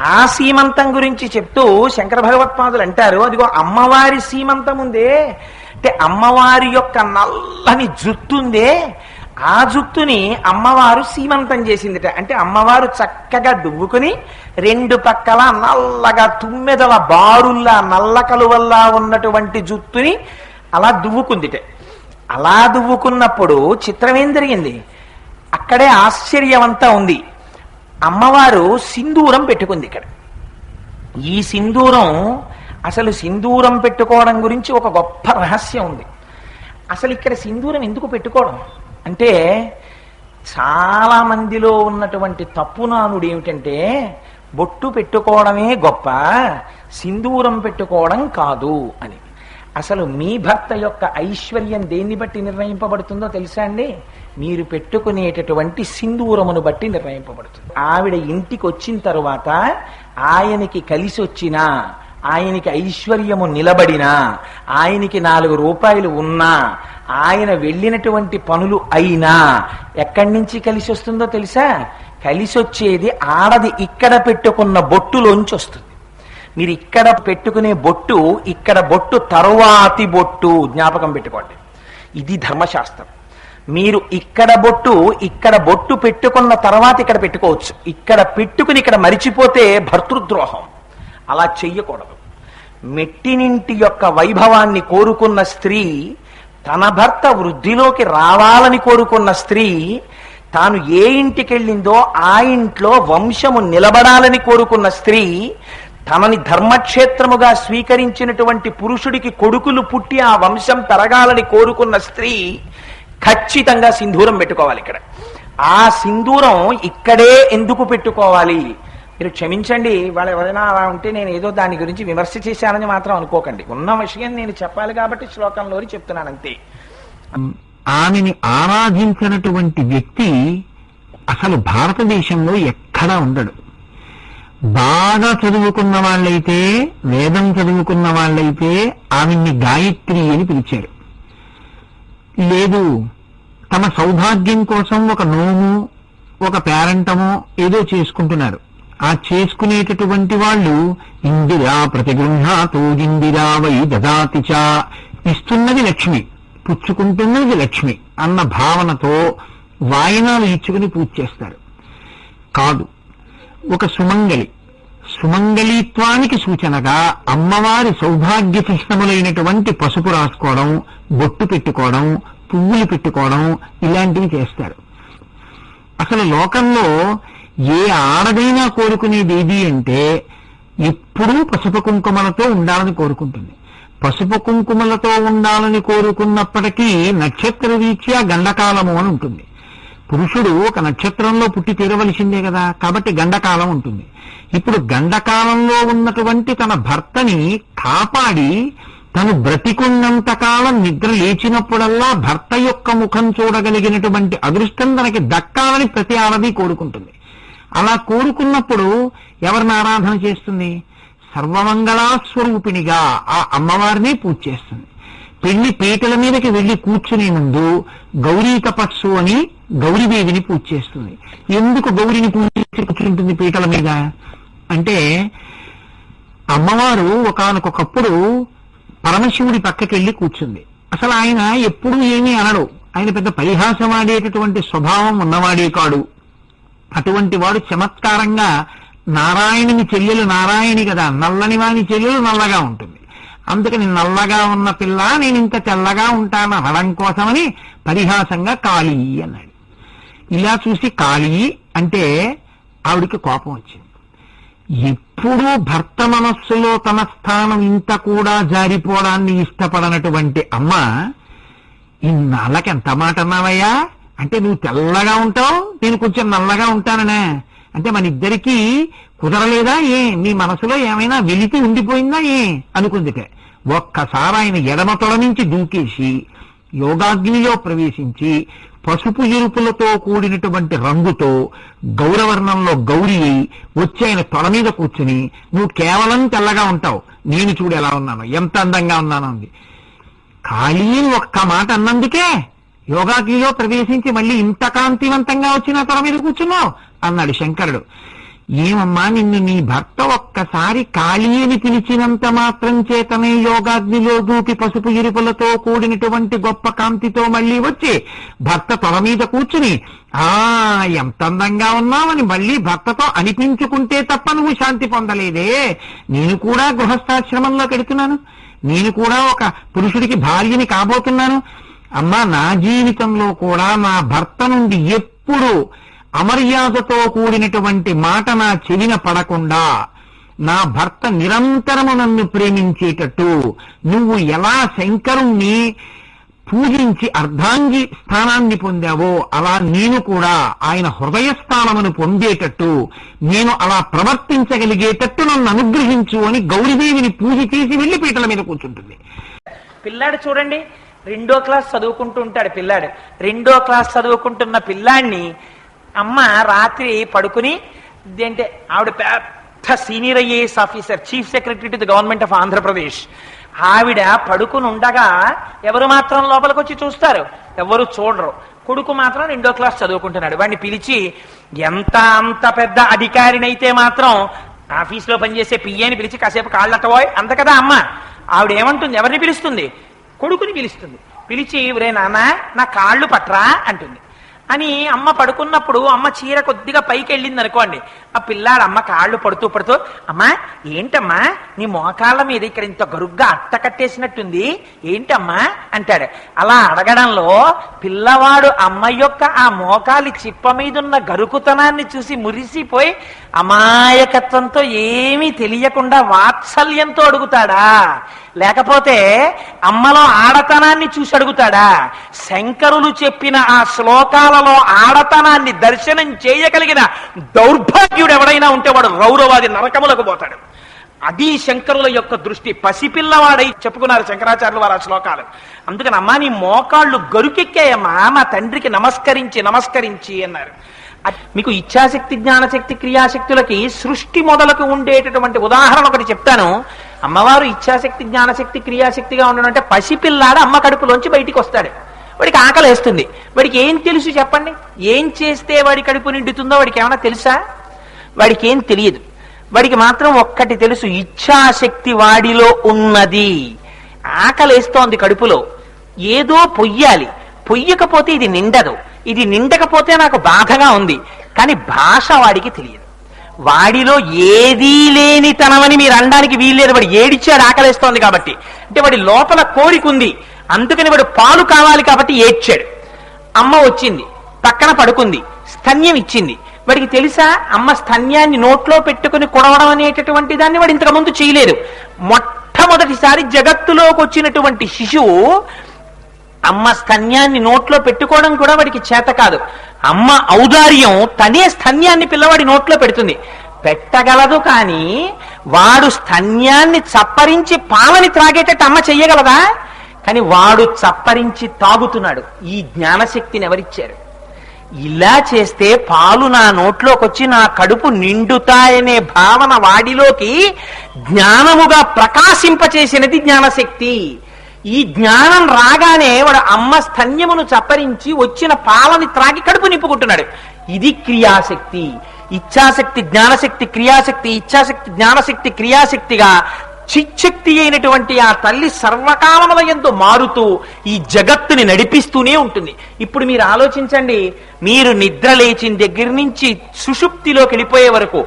ఆ సీమంతం గురించి చెప్తూ శంకర భగవత్పాదులు అంటారు అదిగో అమ్మవారి సీమంతం ఉందే. అంటే అమ్మవారి యొక్క నల్లని జుత్తుందే. ఆ జుత్తుని అమ్మవారు సీమంతం చేసిందిట. అంటే అమ్మవారు చక్కగా దువ్వుకుని రెండు పక్కల నల్లగా తుమ్మెదల బారుల్లా నల్ల కలువల్లా ఉన్నటువంటి జుత్తుని అలా దువ్వుకుందిట. అలా దువ్వుకున్నప్పుడు చిత్రం ఏం జరిగింది? అక్కడే ఆశ్చర్యమంతా ఉంది. అమ్మవారు సింధూరం పెట్టుకుంది ఇక్కడ. ఈ సింధూరం అసలు సింధూరం పెట్టుకోవడం గురించి ఒక గొప్ప రహస్యం ఉంది. అసలు ఇక్కడ సింధూరం ఎందుకు పెట్టుకోవడం? అంటే చాలా మందిలో ఉన్నటువంటి తప్పునానుడు ఏమిటంటే బొట్టు పెట్టుకోవడమే గొప్ప సింధూరం పెట్టుకోవడం కాదు అని. అసలు మీ భర్త యొక్క ఐశ్వర్యం దేన్ని బట్టి నిర్ణయింపబడుతుందో తెలుసా అండి? మీరు పెట్టుకునేటటువంటి సింధూరమును బట్టి నిర్ణయింపబడుతుంది. ఆవిడ ఇంటికి వచ్చిన తరువాత ఆయనకి కలిసి వచ్చినా ఆయనకి ఐశ్వర్యము నిలబడినా ఆయనకి నాలుగు రూపాయలు ఉన్నా ఆయన వెళ్ళినటువంటి పనులు అయినా ఎక్కడి నుంచి కలిసి వస్తుందో తెలుసా? కలిసి వచ్చేది ఆడది ఇక్కడ పెట్టుకున్న బొట్టులోంచి వస్తుంది మీరు ఇక్కడ పెట్టుకునే బొట్టు ఇక్కడ బొట్టు తరువాతి బొట్టు జ్ఞాపకం పెట్టుకోండి. ఇది ధర్మశాస్త్రం. మీరు ఇక్కడ బొట్టు ఇక్కడ బొట్టు పెట్టుకున్న తర్వాత ఇక్కడ పెట్టుకోవచ్చు. ఇక్కడ పెట్టుకుని ఇక్కడ మరిచిపోతే భర్తృద్రోహం. అలా చెయ్యకూడదు. మెట్టినింటి యొక్క వైభవాన్ని కోరుకున్న స్త్రీ తన భర్త వృద్ధిలోకి రావాలని కోరుకున్న స్త్రీ తాను ఏ ఇంటికి వెళ్ళిందో ఆ ఇంట్లో వంశము నిలబడాలని కోరుకున్న స్త్రీ తనని ధర్మక్షేత్రముగా స్వీకరించినటువంటి పురుషుడికి కొడుకులు పుట్టి ఆ వంశం పెరగాలని కోరుకున్న స్త్రీ ఖచ్చితంగా సింధూరం పెట్టుకోవాలి ఇక్కడ. ఆ సింధూరం ఇక్కడే ఎందుకు పెట్టుకోవాలి? మీరు క్షమించండి వాళ్ళు ఎవరైనా అలా ఉంటే నేను ఏదో దాని గురించి విమర్శ చేశానని మాత్రం అనుకోకండి. ఉన్న విషయం నేను చెప్పాలి కాబట్టి శ్లోకంలోని చెప్తున్నాను అంతే. ఆమెని ఆరాధించినటువంటి వ్యక్తి అసలు భారతదేశంలో ఎక్కడా ఉండడు. బాగా చదువుకున్న వాళ్ళైతే వేదం చదువుకున్న వాళ్ళైతే ఆమెని గాయత్రి అని పిలిచారు. లేదు. తమ సౌభాగ్యం కోసం ఒక నోము ఒక పేరంటమో ఏదో చేసుకుంటున్నారు. ఆ చేసుకునేటటువంటి వాళ్ళు ఇందిరా ప్రతిగృహాతో ఇందిరా వై దదాతి చ. ఇస్తున్నది లక్ష్మి పుచ్చుకుంటున్నది లక్ష్మి అన్న భావనతో వాయనాలు ఇచ్చుకుని పూజ చేస్తారు. కాదు ఒక సుమంగళి సుమంగళీత్వానికి సూచనగా అమ్మవారి సౌభాగ్య చిహ్నములైనటువంటి పసుపు రాసుకోవడం బొట్టు పెట్టుకోవడం పువ్వులు పెట్టుకోవడం ఇలాంటివి చేస్తారు. అసలు లోకంలో ఏ ఆడదైనా కోరుకునేది ఏది అంటే ఎప్పుడూ పసుపు కుంకుమలతో ఉండాలని కోరుకుంటుంది. పసుపు కుంకుమలతో ఉండాలని కోరుకున్నప్పటికీ నక్షత్ర రీత్యా గండకాలము అని ఉంటుంది. పురుషుడు ఒక నక్షత్రంలో పుట్టి తీరవలసిందే కదా. కాబట్టి గండకాలం ఉంటుంది. ఇప్పుడు గండకాలంలో ఉన్నటువంటి తన భర్తని కాపాడి తను బ్రతికున్నంత కాలం నిద్ర లేచినప్పుడల్లా భర్త యొక్క ముఖం చూడగలిగినటువంటి అదృష్టం తనకి దక్కాలని ప్రతి ఆడది కోరుకుంటుంది. అలా కోరుకున్నప్పుడు ఎవరిని ఆరాధన చేస్తుంది? సర్వమంగళాస్వరూపిణిగా ఆ అమ్మవారిని పూజ చేస్తుంది. పెళ్ళి పీటల మీదకి వెళ్ళి కూర్చునే ముందు గౌరీ తపస్సు అని గౌరీదేవిని పూజ చేస్తుంది. ఎందుకు గౌరిని పూజ చేసి కూర్చుంటుంది పీటల మీద? అంటే అమ్మవారు ఒకనకొకప్పుడు పరమశివుడి పక్కకెళ్ళి కూర్చుంది. అసలు ఆయన ఎప్పుడు ఏమీ అనడు. ఆయన పెద్ద పరిహాసమాడేటటువంటి స్వభావం ఉన్నవాడే కాడు. అటువంటి వాడు చమత్కారంగా నారాయణుని చెల్లెలు నారాయణి కదా. నల్లని వాని చెల్లెలు నల్లగా ఉంటుంది. అందుకని నల్లగా ఉన్న పిల్ల నేను ఇంత తెల్లగా ఉంటాను? అనడం కోసమని పరిహాసంగా కాళీ అన్నాడు. ఇలా చూసి కాళీ అంటే ఆవిడికి కోపం వచ్చింది. ఎప్పుడూ భర్త మనస్సులో తన స్థానం ఇంత కూడా జారిపోవడాన్ని ఇష్టపడనటువంటి అమ్మ ఇన్నాళ్ళకి ఎంత మాట అన్నావయ్యా? అంటే నువ్వు తెల్లగా ఉంటావు నేను కొంచెం నల్లగా ఉంటాననే. అంటే మన ఇద్దరికీ కుదరలేదా ఏ? నీ మనసులో ఏమైనా వెలితి ఉండిపోయిందా ఏ? అనుకుందిటే. ఒక్కసారి ఆయన ఎడమ తొడ నుంచి దూకేసి యోగాగ్నిలో ప్రవేశించి పసుపు ఎరుపులతో కూడినటువంటి రంగుతో గౌరవర్ణంలో గౌరీ అయి వచ్చి ఆయన తొడ మీద కూర్చుని నువ్వు కేవలం తెల్లగా ఉంటావు. నేను చూడు ఎలా ఉన్నాను. ఎంత అందంగా ఉన్నాను అంది. ఖాళీ ఒక్క మాట అన్నందుకే యోగాకిలో ప్రవేశించి మళ్ళీ ఇంత కాంతివంతంగా వచ్చిన నా తొడ మీద కూర్చున్నావు? అన్నాడు శంకరుడు. ఏమమ్మా నిన్ను నీ భర్త ఒక్కసారి కాళీ అని పిలిచినంత మాత్రం చేతనే యోగాగ్నిలో దూపి పసుపు ఇరుపులతో కూడినటువంటి గొప్ప కాంతితో మళ్ళీ వచ్చి భర్త తొల మీద కూర్చుని ఆ ఎంత అందంగా ఉన్నావని మళ్ళీ భర్తతో అనిపించుకుంటే తప్ప నువ్వు శాంతి పొందలేదే. నేను కూడా గృహస్థాశ్రమంలో పెడుతున్నాను. నేను కూడా ఒక పురుషుడికి భార్యని కాబోతున్నాను. అమ్మా నా జీవితంలో కూడా నా భర్త నుండి ఎప్పుడు అమర్యాదతో కూడినటువంటి మాట నా చెవిన పడకుండా నా భర్త నిరంతరము నన్ను ప్రేమించేటట్టు నువ్వు ఎలా శంకరుణ్ణి పూజించి అర్ధాంగి స్థానాన్ని పొందావో అలా నేను కూడా ఆయన హృదయ స్థానమును పొందేటట్టు నేను అలా ప్రవర్తించగలిగేటట్టు నన్ను అనుగ్రహించు అని గౌరీదేవిని పూజ చేసి వెళ్ళి పీటల మీద కూర్చుంటుంది. పిల్లాడు చూడండి రెండో క్లాస్ చదువుకుంటూ ఉంటాడు పిల్లాడు. రెండో క్లాస్ చదువుకుంటున్న పిల్లాడిని అమ్మ రాత్రి పడుకుని అంటే ఆవిడ పెద్ద senior IAS officer chief secretary to the government of Andhra Pradesh. ఆవిడ పడుకుని ఉండగా ఎవరు మాత్రం లోపలికి వచ్చి చూస్తారు? ఎవరు చూడరు. కొడుకు మాత్రం రెండో క్లాస్ చదువుకుంటున్నాడు. వాడిని పిలిచి ఎంత అంత పెద్ద అధికారినైతే మాత్రం ఆఫీస్లో పనిచేసే పియ్యని పిలిచి కాసేపు కాళ్ళట్టబోయ్ అంత కదా అమ్మ? ఆవిడ ఏమంటుంది? ఎవరిని పిలుస్తుంది? కొడుకుని పిలుస్తుంది. పిలిచి రే నాన్న నా కాళ్ళు పట్రా అంటుంది. అని అమ్మ పడుకున్నప్పుడు అమ్మ చీర కొద్దిగా పైకి వెళ్ళింది అనుకోండి ఆ పిల్లాడు అమ్మ కాళ్ళు పడుతూ పడుతూ అమ్మా ఏంటమ్మా నీ మోకాళ్ళ మీద ఇక్కడ ఇంత గరుగ్గా అట్ట కట్టేసినట్టుంది? ఏంటమ్మా? అంటాడు. అలా అడగడంలో పిల్లవాడు అమ్మ యొక్క ఆ మోకాలి చిప్ప మీద ఉన్న గరుకుతనాన్ని చూసి మురిసిపోయి అమాయకత్వంతో ఏమీ తెలియకుండా వాత్సల్యంతో అడుగుతాడా? లేకపోతే అమ్మలో ఆడతనాన్ని చూసి అడుగుతాడా? శంకరులు చెప్పిన ఆ శ్లోకాలలో ఆడతనాన్ని దర్శనం చేయగలిగిన దౌర్భాగ్యుడు ఎవడైనా ఉంటే వాడు రౌరవాది నరకములకు పోతాడు. అది శంకరుల యొక్క దృష్టి. పసిపిల్లవాడై చెప్పుకున్నారు శంకరాచార్యులు వారు ఆ శ్లోకాలు. అందుకని అమ్మా నీ మోకాళ్ళు గరుకెక్కాయమ్మా మా తండ్రికి నమస్కరించి నమస్కరించి అన్నారు. మీకు ఇచ్ఛాశక్తి జ్ఞానశక్తి క్రియాశక్తులకి సృష్టి మొదలకు ఉండేటటువంటి ఉదాహరణ ఒకటి చెప్తాను. అమ్మవారు ఇచ్ఛాశక్తి జ్ఞానశక్తి క్రియాశక్తిగా ఉండడం అంటే పసిపిల్లాడు అమ్మ కడుపులోంచి బయటికి వస్తాడు. వాడికి ఆకలి వేస్తుంది వాడికి ఏం తెలుసు చెప్పండి? ఏం చేస్తే వాడి కడుపు నిండుతుందో వాడికి ఏమైనా తెలుసా? వాడికి ఏం తెలియదు. వాడికి మాత్రం ఒక్కటి తెలుసు ఇచ్ఛాశక్తి వాడిలో ఉన్నది. ఆకలేస్తోంది కడుపులో. ఏదో పొయ్యాలి. పొయ్యకపోతే ఇది నిండదు. ఇది నిండకపోతే నాకు బాధగా ఉంది. కానీ భాష వాడికి తెలియదు. వాడిలో ఏదీ లేనితనమని మీరు అనడానికి వీల్లేదు. వాడు ఏడిచాడు ఆకలేస్తోంది కాబట్టి. అంటే వాడి లోపల కోరిక ఉంది. అందుకని వాడు పాలు కావాలి కాబట్టి ఏడ్చాడు. అమ్మ వచ్చింది. పక్కన పడుకుంది. స్తన్యం ఇచ్చింది. వాడికి తెలుసా? అమ్మ స్తన్యాన్ని నోట్లో పెట్టుకుని కొడవడం అనేటటువంటి దాన్ని వాడు ఇంతకు ముందు చేయలేదు. మొట్టమొదటిసారి జగత్తులోకి వచ్చినటువంటి శిశువు అమ్మ స్తన్యాన్ని నోట్లో పెట్టుకోవడం కూడా వాడికి చేత కాదు. అమ్మ ఔదార్యం తనే స్తన్యాన్ని పిల్లవాడి నోట్లో పెడుతుంది. పెట్టగలదు కానీ వాడు స్తన్యాన్ని చప్పరించి పాలని త్రాగేటట్టు అమ్మ చెయ్యగలదా? కానీ వాడు చప్పరించి తాగుతున్నాడు. ఈ జ్ఞానశక్తిని ఎవరిచ్చారు? ఇలా చేస్తే పాలు నా నోట్లోకి వచ్చి నా కడుపు నిండుతాయనే భావన వాడిలోకి జ్ఞానముగా ప్రకాశింపచేసినది జ్ఞానశక్తి. ఈ జ్ఞానం రాగానే వాడు అమ్మ స్తన్యమును చప్పరించి వచ్చిన పాలని త్రాగి కడుపు నింపుకుంటున్నాడు. ఇది క్రియాశక్తి. ఇచ్ఛాశక్తి జ్ఞానశక్తి క్రియాశక్తి ఇచ్ఛాశక్తి జ్ఞానశక్తి క్రియాశక్తిగా చిచ్చక్తి అయినటువంటి ఆ తల్లి సర్వకాలముల ఎందు మారుతూ ఈ జగత్తుని నడిపిస్తూనే ఉంటుంది. ఇప్పుడు మీరు ఆలోచించండి మీరు నిద్ర లేచిన దగ్గర నుంచి సుషుప్తిలోకి వెళ్ళిపోయే వరకు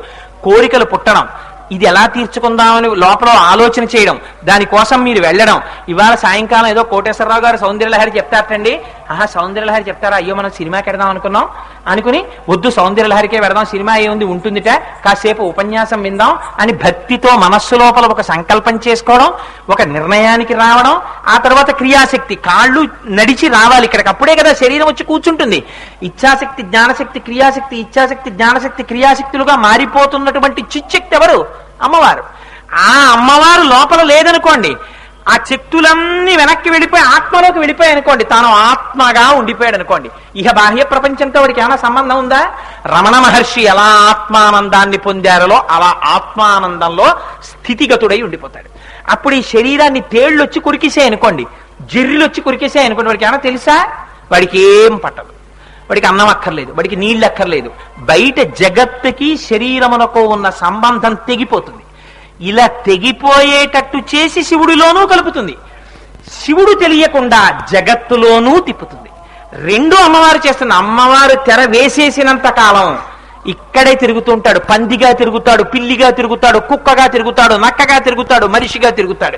కోరికలు పుట్టడం ఇది ఎలా తీర్చుకుందామని లోపల ఆలోచన చేయడం దానికోసం మీరు వెళ్ళడం. ఇవాళ సాయంకాలం ఏదో కోటేశ్వరరావు గారు సౌందర్యలహరి చెప్తారటండి. ఆహా సౌందర్యలహరి చెప్తారా? అయ్యో మనం సినిమాకి వెడదాం అనుకున్నాం. అనుకుని వద్దు సౌందర్యలహరికే వెడదాం సినిమా ఏముంది ఉంటుందిట. కాసేపు ఉపన్యాసం విందాం అని భక్తితో మనస్సు లోపల ఒక సంకల్పం చేసుకోవడం ఒక నిర్ణయానికి రావడం ఆ తర్వాత క్రియాశక్తి. కాళ్ళు నడిచి రావాలి ఇక్కడికి. అప్పుడే కదా శరీరం వచ్చి కూర్చుంటుంది. ఇచ్ఛాశక్తి జ్ఞానశక్తి క్రియాశక్తి ఇచ్ఛాశక్తి జ్ఞానశక్తి క్రియాశక్తులుగా మారిపోతున్నటువంటి చిచ్చక్తి ఎవరు? అమ్మవారు. ఆ అమ్మవారు లోపల లేదనుకోండి ఆ శక్తులన్నీ వెనక్కి వెళ్ళిపోయి ఆత్మలోకి వెళ్ళిపోయాయి అనుకోండి తాను ఆత్మగా ఉండిపోయాడు అనుకోండి. ఇహ బాహ్య ప్రపంచంతో వాడికి ఏమైనా సంబంధం ఉందా? రమణ మహర్షి ఎలా ఆత్మానందాన్ని పొందారో అలా ఆత్మానందంలో స్థితిగతుడై ఉండిపోతాడు. అప్పుడు ఈ శరీరాన్ని తేళ్ళొచ్చి వచ్చి కురికిసే అనుకోండి జిర్రిలు వచ్చి కురికేసాయి అనుకోండి వాడికి ఏమైనా తెలుసా? వాడికి ఏం పట్టదు. వాడికి అన్నం అక్కర్లేదు వాడికి నీళ్ళు అక్కర్లేదు. బయట జగత్తుకి శరీరమునకు ఉన్న సంబంధం తెగిపోతుంది. ఇలా తెగిపోయేటట్టు చేసి శివుడిలోనూ కలుపుతుంది. శివుడు తెలియకుండా జగత్తులోనూ తిప్పుతుంది. రెండు అమ్మవారు చేస్తున్న అమ్మవారు తెర వేసేసినంత కాలం ఇక్కడే తిరుగుతుంటాడు. పందిగా తిరుగుతాడు పిల్లిగా తిరుగుతాడు కుక్కగా తిరుగుతాడు నక్కగా తిరుగుతాడు మనిషిగా తిరుగుతాడు.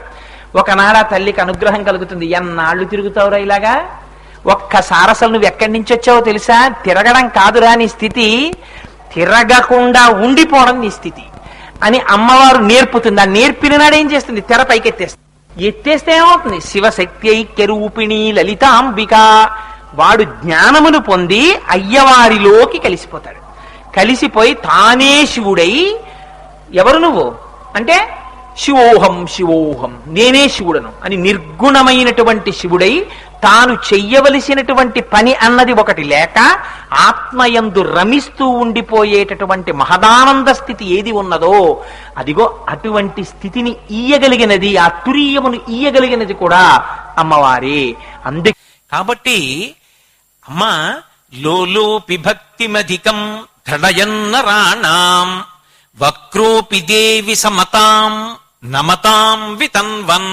ఒకనాడ తల్లికి అనుగ్రహం కలుగుతుంది. ఎన్నాళ్ళు తిరుగుతావురా ఇలాగా? ఒక్కసారి అసలు నువ్వు ఎక్కడి నుంచి వచ్చావో తెలుసా? తిరగడం కాదురా నీ స్థితి. తిరగకుండా ఉండిపోవడం నీ స్థితి. అని అమ్మవారు నేర్పుతుంది. ఆ నేర్పిన నాడు ఏం చేస్తుంది? తెర పైకెత్తేస్తుంది. ఎత్తేస్తే ఏమవుతుంది? శివశక్తి ఐక్యరూపిణి లలితాంబిక వాడు జ్ఞానమును పొంది అయ్యవారిలోకి కలిసిపోతాడు. కలిసిపోయి తానే శివుడై ఎవరు నువ్వు? అంటే శివోహం శివోహం నేనే శివుడను అని నిర్గుణమైనటువంటి శివుడై తాను చెయ్యవలసినటువంటి పని అన్నది ఒకటి లేక ఆత్మయందు రమిస్తూ ఉండిపోయేటటువంటి మహదానంద స్థితి ఏది ఉన్నదో అదిగో అటువంటి స్థితిని ఈయగలిగినది ఆ తురీయమును ఈయగలిగినది కూడా అమ్మవారే. అందు కాబట్టి అమ్మ లోలోపి భక్తిమధికం రాణాం వక్రోపి దేవి సమతాం నమతాం వితన్వన్.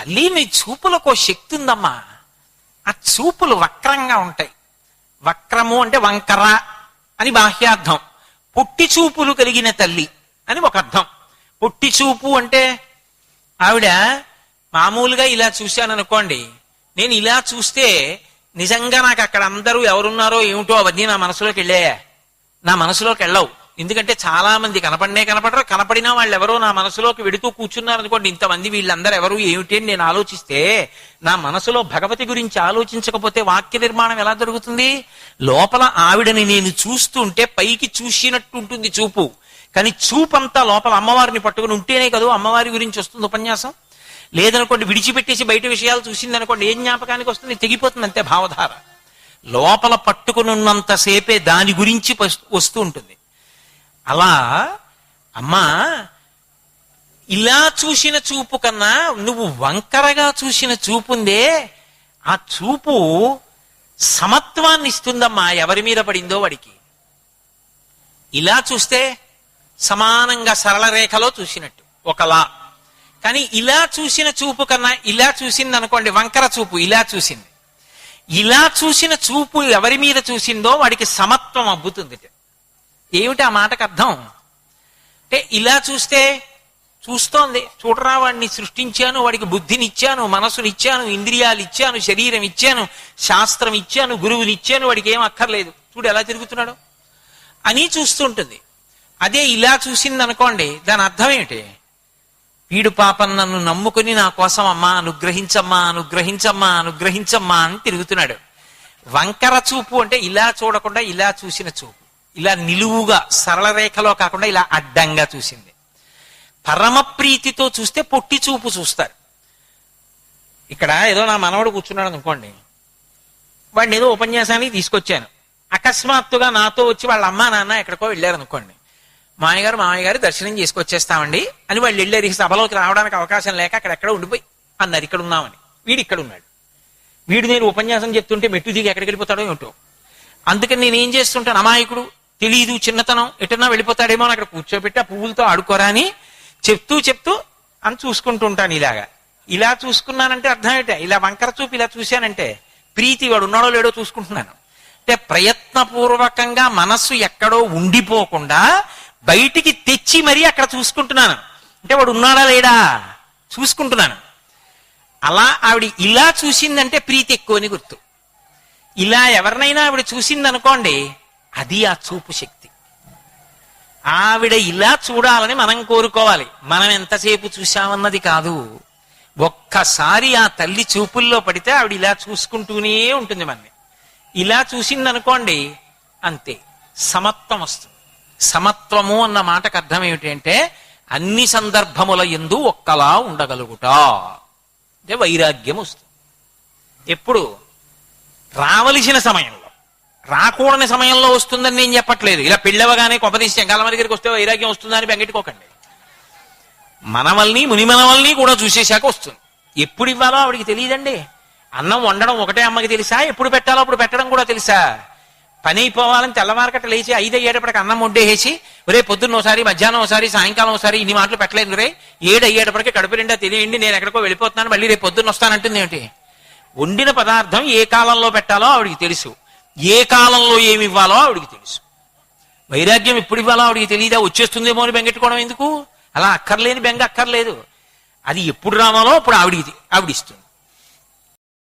తల్లి నీ చూపులకు శక్తి ఉందమ్మా. ఆ చూపులు వక్రంగా ఉంటాయి. వక్రము అంటే వంకర అని బాహ్యార్థం. పొట్టి చూపులు కలిగిన తల్లి అని ఒక అర్థం. పొట్టి చూపు అంటే ఆవిడ మామూలుగా ఇలా చూశాను అనుకోండి నేను ఇలా చూస్తే నిజంగా నాకు అక్కడ అందరూ ఎవరున్నారో ఏమిటో అవన్నీ నా మనసులోకి వెళ్ళాయా? నా మనసులోకి వెళ్ళవు. ఎందుకంటే చాలా మంది కనపడనే కనపడరు కనపడినా వాళ్ళు ఎవరో నా మనసులోకి వెడుతూ కూర్చున్నారు అనుకోండి. ఇంతమంది వీళ్ళందరూ ఎవరు ఏమిటి అని నేను ఆలోచిస్తే నా మనసులో భగవతి గురించి ఆలోచించకపోతే వాక్య నిర్మాణం ఎలా జరుగుతుంది? లోపల ఆవిడని నేను చూస్తుంటే పైకి చూసినట్టు ఉంటుంది చూపు. కానీ చూపంతా లోపల అమ్మవారిని పట్టుకుని ఉంటేనే కదా అమ్మవారి గురించి వస్తుంది ఉపన్యాసం? లేదనుకోండి విడిచిపెట్టేసి బయట విషయాలు చూసింది అనుకోండి ఏం జ్ఞాపకానికి వస్తుంది? తెగిపోతుంది అంతే భావధార. లోపల పట్టుకునున్నంతసేపే దాని గురించి వస్తూ ఉంటుంది. అలా అమ్మా ఇలా చూసిన చూపు కన్నా నువ్వు వంకరగా చూసిన చూపుందే ఆ చూపు సమత్వాన్ని ఇస్తుందమ్మా ఎవరి మీద పడిందో వాడికి. ఇలా చూస్తే సమానంగా సరళ రేఖలో చూసినట్టు ఒకలా. కానీ ఇలా చూసిన చూపు కన్నా ఇలా చూసింది అనుకోండి వంకర చూపు ఇలా చూసింది. ఇలా చూసిన చూపు ఎవరి మీద చూసిందో వాడికి సమత్వం అబ్బుతుంది. ఏమిటి ఆ మాటకు అర్థం? అంటే ఇలా చూస్తే చూస్తోంది చూడరా వాడిని సృష్టించాను వాడికి బుద్ధినిచ్చాను మనసునిచ్చాను ఇంద్రియాలు ఇచ్చాను శరీరం ఇచ్చాను శాస్త్రం ఇచ్చాను గురువుని ఇచ్చాను వాడికి ఏం అక్కర్లేదు. చూడు ఎలా తిరుగుతున్నాడు? అని చూస్తుంటుంది. అదే ఇలా చూసింది అనుకోండి దాని అర్థం ఏమిటి? వీడు పాపం నన్ను నమ్ముకుని నా కోసం అమ్మా అనుగ్రహించమ్మా అనుగ్రహించమ్మా అనుగ్రహించమ్మా అని తిరుగుతున్నాడు. వంకర చూపు అంటే ఇలా చూడకుండా ఇలా చూసిన చూపు. ఇలా నిలువుగా సరళ రేఖలో కాకుండా ఇలా అడ్డంగా చూసింది. పరమ ప్రీతితో చూస్తే పొట్టి చూపు చూస్తారు. ఇక్కడ ఏదో నా మనవడు కూర్చున్నాడు అనుకోండి. వాడిని ఏదో ఉపన్యాసానికి తీసుకొచ్చాను. అకస్మాత్తుగా నాతో వచ్చి వాళ్ళ అమ్మా నాన్న ఎక్కడికో వెళ్ళారు అనుకోండి. మామయ్యగారు మామయ్యగారు మామయ్య గారు దర్శనం చేసుకొచ్చేస్తామండి. అని వాళ్ళు వెళ్ళారు. ఈ సభలోకి రావడానికి అవకాశం లేక అక్కడెక్కడ ఉండిపోయి అన్నారు ఇక్కడ ఉన్నామని. వీడు ఇక్కడ ఉన్నాడు. వీడు నేను ఉపన్యాసం చెప్తుంటే మెట్టు దిగి ఎక్కడికి వెళ్ళిపోతాడో ఏమిటో. అందుకని నేను ఏం చేస్తుంటాను? అమాయకుడు. తెలీదు చిన్నతనం ఎటన్నా వెళ్ళిపోతాడేమో అని అక్కడ కూర్చోబెట్టి ఆ పువ్వులతో ఆడుకోరా అని చెప్తూ చెప్తూ అని చూసుకుంటూ ఉంటాను ఇలాగా. ఇలా చూసుకున్నానంటే అర్థం ఏంటి? ఇలా వంకర చూపు ఇలా చూశానంటే ప్రీతి వాడు ఉన్నాడో లేడో చూసుకుంటున్నాను. అంటే ప్రయత్నపూర్వకంగా మనస్సు ఎక్కడో ఉండిపోకుండా బయటికి తెచ్చి మరీ అక్కడ చూసుకుంటున్నాను. అంటే వాడు ఉన్నాడా లేడా? చూసుకుంటున్నాను. అలా ఆవిడ ఇలా చూసిందంటే ప్రీతి ఎక్కువ అని గుర్తు. ఇలా ఎవరినైనా ఆవిడ చూసింది అనుకోండి అది ఆ చూపు శక్తి. ఆవిడ ఇలా చూడాలని మనం కోరుకోవాలి. మనం ఎంతసేపు చూశామన్నది కాదు. ఒక్కసారి ఆ తల్లి చూపుల్లో పడితే ఆవిడ ఇలా చూసుకుంటూనే ఉంటుంది మనని. ఇలా చూసిందనుకోండి అంతే. సమత్వం వస్తుంది. సమత్వము అన్న మాటకు అర్థం ఏమిటంటే అన్ని సందర్భముల ఎందు ఒక్కలా ఉండగలుగుట. అంటే వైరాగ్యం వస్తుంది. ఎప్పుడు? రావలసిన సమయంలో రాకూడని సమయంలో వస్తుందని నేను చెప్పట్లేదు. ఇలా పెళ్ళవగానే కొప్పదీసి శంకాలమ్మ దగ్గరికి వస్తే వైరాగ్యం వస్తుందని బెంగెట్టుకోకండి. మనవల్ని మునిమనవల్ని కూడా చూసేశాక వస్తుంది. ఎప్పుడు ఇవ్వాలో ఆవిడికి తెలియదండి. అన్నం వండడం ఒకటే అమ్మకి తెలుసా? ఎప్పుడు పెట్టాలో అప్పుడు పెట్టడం కూడా తెలుసా? పని అయిపోవాలని తెల్లవారకట్ట లేచి ఐదు అయ్యేటప్పటికి అన్నం వండేసి ఒరే పొద్దున్న ఒకసారి మధ్యాహ్నం ఒకసారి సాయంకాలం ఒకసారి ఇన్ని మాటలు పెట్టలేదు రే. ఏడు అయ్యేటప్పటికి కడుపు నిండా తెలియండి. నేను ఎక్కడికో వెళ్ళిపోతున్నాను. మళ్ళీ రేపు పొద్దున్న వస్తానంటుంది ఏమిటి? వండిన పదార్థం ఏ కాలంలో పెట్టాలో ఆవిడికి తెలుసు. ఏ కాలంలో ఏమి ఇవ్వాలో ఆవిడికి తెలుసు. వైరాగ్యం ఎప్పుడు ఇవ్వాలో ఆవిడికి తెలియదా? వచ్చేస్తుందేమో అని బెంగెట్టుకోవడం ఎందుకు? అలా అక్కర్లేని బెంగ అక్కర్లేదు. అది ఎప్పుడు రావాలో అప్పుడు ఆవిడికి ఆవిడిస్తుంది.